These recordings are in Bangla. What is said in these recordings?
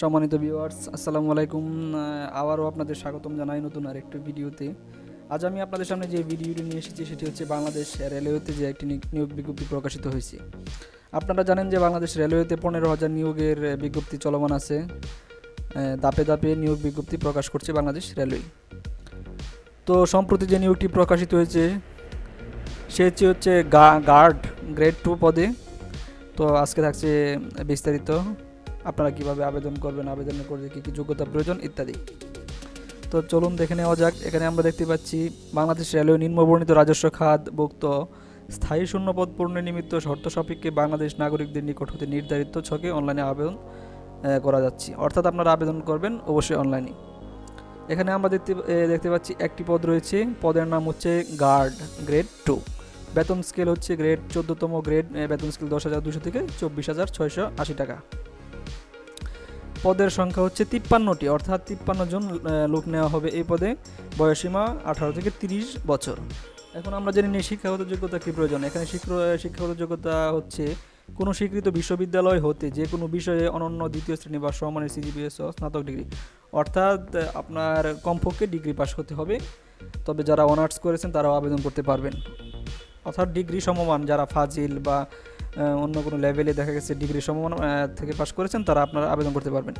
সম্মানিত ভিউয়ার্স আসসালামু আলাইকুম। আবারও আপনাদের স্বাগতম জানাই নতুন আর আরেকটি ভিডিওতে। আজ আমি আপনাদের সামনে যে ভিডিওটি নিয়ে এসেছি, সেটি হচ্ছে বাংলাদেশ রেলওয়েতে যে একটি নিয়োগ বিজ্ঞপ্তি প্রকাশিত হয়েছে। আপনারা জানেন যে বাংলাদেশ রেলওয়েতে পনেরো হাজার নিয়োগের বিজ্ঞপ্তি চলমান আছে। দাপে ধাপে নিয়োগ বিজ্ঞপ্তি প্রকাশ করছে বাংলাদেশ রেলওয়ে। তো সম্প্রতি যে নিয়োগটি প্রকাশিত হয়েছে, সে হচ্ছে গার্ড গ্রেড টু পদে। তো আজকে থাকছে বিস্তারিত। আপনারা কীভাবে আবেদন করবেন আবেদনের করতে কী কী যোগ্যতা প্রয়োজন ইত্যাদি। তো চলুন দেখে নেওয়া যাক। এখানে আমরা দেখতে পাচ্ছি বাংলাদেশ রেলওয়ে নিম্নবর্ণিত রাজস্ব খাত ভুক্ত স্থায়ী শূন্যপদ পূরণের নিমিত্ত শর্ত সাপেক্ষে বাংলাদেশ নাগরিকদের নিকট হতে নির্ধারিত ছকে অনলাইনে আবেদন করা যাচ্ছে। অর্থাৎ আপনারা আবেদন করবেন অবশ্যই অনলাইনে। এখানে আমরা দেখতে দেখতে পাচ্ছি একটি পদ রয়েছে। পদের নাম হচ্ছে গার্ড, গ্রেড টু। বেতন স্কেল হচ্ছে গ্রেড চোদ্দতম গ্রেড বেতন স্কেল দশ হাজার দুশো থেকে চব্বিশ হাজার ছয়শো আশি টাকা। পদের সংখ্যা হচ্ছে তিপ্পান্নটি, অর্থাৎ তিপ্পান্ন জন লোক নেওয়া হবে এই পদে। বয়সীমা আঠারো থেকে তিরিশ বছর। এখন আমরা জানি নিই শিক্ষাগত যোগ্যতা কী প্রয়োজন। এখানে শিক্ষা- শিক্ষাগত যোগ্যতা হচ্ছে কোনো স্বীকৃত বিশ্ববিদ্যালয় হতে যে কোনো বিষয়ে অনন্য দ্বিতীয় শ্রেণি বা সমানের সিজিপিএস স্নাতক ডিগ্রি। অর্থাৎ আপনার কমপক্ষে ডিগ্রি পাস হতে হবে। তবে যারা অনার্স করেছেন তারাও আবেদন করতে পারবেন। অর্থাৎ ডিগ্রি সমমান, যারা ফাজিল বা অন্য কোনো লেভেলে দেখা গেছে ডিগ্রি সমমান থেকে পাশ করেছেন, তারা আপনারা আবেদন করতে পারবেন।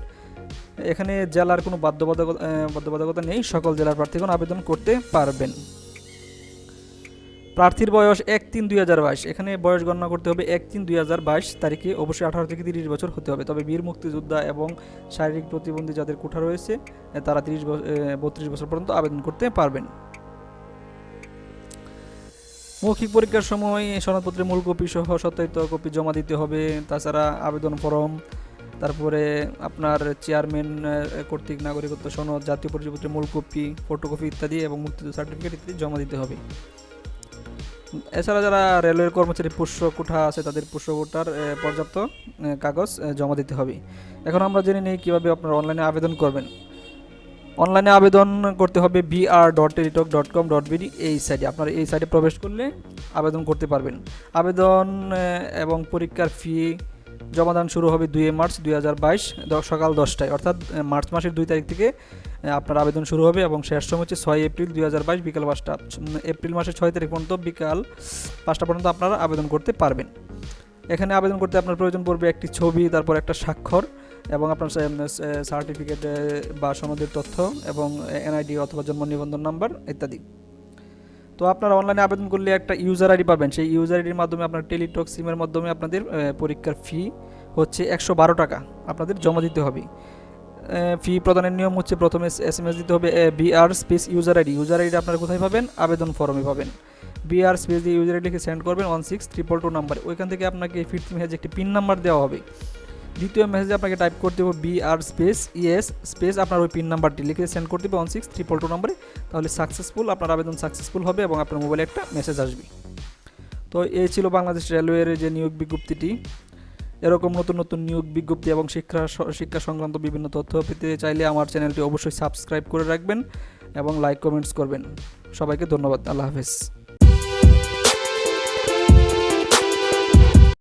এখানে জেলার কোনো বাধ্যবাধকতা বাধ্যবাধকতা নেই, সকল জেলার প্রার্থীগণ আবেদন করতে পারবেন। প্রার্থীর বয়স এক তিন দুই হাজার বাইশ। এখানে বয়স গণনা করতে হবে এক তিন দুই হাজার বাইশ তারিখে, অবশ্যই আঠারো থেকে তিরিশ বছর হতে হবে। তবে বীর মুক্তিযোদ্ধা এবং শারীরিক প্রতিবন্ধী যাদের কোঠা রয়েছে, তারা তিরিশ বত্রিশ বছর পর্যন্ত আবেদন করতে পারবেন। মৌখিক পরীক্ষার সময় সনদপত্রের মূল কপি সহ সত্যায়িত কপি জমা দিতে হবে। তাছাড়া আবেদন ফরম, তারপরে আপনার চেয়ারম্যান কর্তৃক নাগরিকত্ব সনদ, জাতীয় পরিচয়পত্রের মূল কপি, ফটোকপি ইত্যাদি এবং মুক্তিযুদ্ধ সার্টিফিকেট ইত্যাদি জমা দিতে হবে। এছাড়া যারা রেলওয়ের কর্মচারী পুষ্য কোঠা আছে, তাদের পুষ্য কোঠার পর্যাপ্ত কাগজ জমা দিতে হবে। এখন আমরা জেনে নিই কীভাবে আপনারা অনলাইনে আবেদন করবেন। অনলাইনে আবেদন করতে হবে BR dot Teletalk dot com dot BD এই সাইটে আপনারা এই সাইটে প্রবেশ করলে আবেদন করতে পারবেন। আবেদন এবং পরীক্ষার ফি জমাদান শুরু হবে দুই মার্চ দুই হাজার বাইশ সকাল দশটায়। অর্থাৎ মার্চ মাসের দুই তারিখ থেকে আপনার আবেদন শুরু হবে এবং শেষ সময় হচ্ছে ছয় এপ্রিল দুই হাজার বাইশ, বিকাল পাঁচটা। এপ্রিল মাসের ছয় তারিখ পর্যন্ত বিকাল পাঁচটা পর্যন্ত আপনারা আবেদন করতে পারবেন। এখানে আবেদন করতে আপনার প্রয়োজন পড়বে একটি ছবি, তারপর একটা স্বাক্ষর এবং আপনার সার্টিফিকেট বা সনদের তথ্য এবং এনআইডি অথবা জন্ম নিবন্ধন নাম্বার ইত্যাদি। তো আপনারা অনলাইনে আবেদন করলে একটা ইউজার আইডি পাবেন। সেই ইউজার আইডির মাধ্যমে আপনার টেলিটক সিমের মাধ্যমে আপনাদের পরীক্ষার ফি হচ্ছে একশো বারো টাকা আপনাদের জমা দিতে হবে। ফি প্রদানের নিয়ম হচ্ছে প্রথমে এস এম এস দিতে হবে BR space user ID user ID আপনারা কোথায় পাবেন? আবেদন ফর্মে পাবেন। বিআর স্পেস দিয়ে ইউজার আইডি লিখে সেন্ড করবেন one six triple two number ওইখান থেকে আপনাকে ফিফটি মেসেজ একটি পিন নাম্বার দেওয়া হবে। দ্বিতীয় মেসেজে আপনাকে টাইপ করতে হবে বিআর স্পেস ইএস স্পেস আপনার ওই পিন নাম্বারটি লিখে সেন্ড করতে হবে ওয়ান সিক্স ট্রিপল টু নাম্বারে তাহলে সাকসেসফুল আপনার আবেদন সাকসেসফুল হবে এবং আপনার মোবাইলে একটা মেসেজ আসবে। তো এই ছিল বাংলাদেশ রেলওয়ের যে নিয়োগ বিজ্ঞপ্তিটি। এরকম নতুন নতুন নিয়োগ বিজ্ঞপ্তি এবং শিক্ষা শিক্ষা সংক্রান্ত বিভিন্ন তথ্য পেতে চাইলে আমার চ্যানেলটি অবশ্যই সাবস্ক্রাইব করে রাখবেন এবং লাইক কমেন্টস করবেন। সবাইকে ধন্যবাদ, আল্লাহ হাফেজ।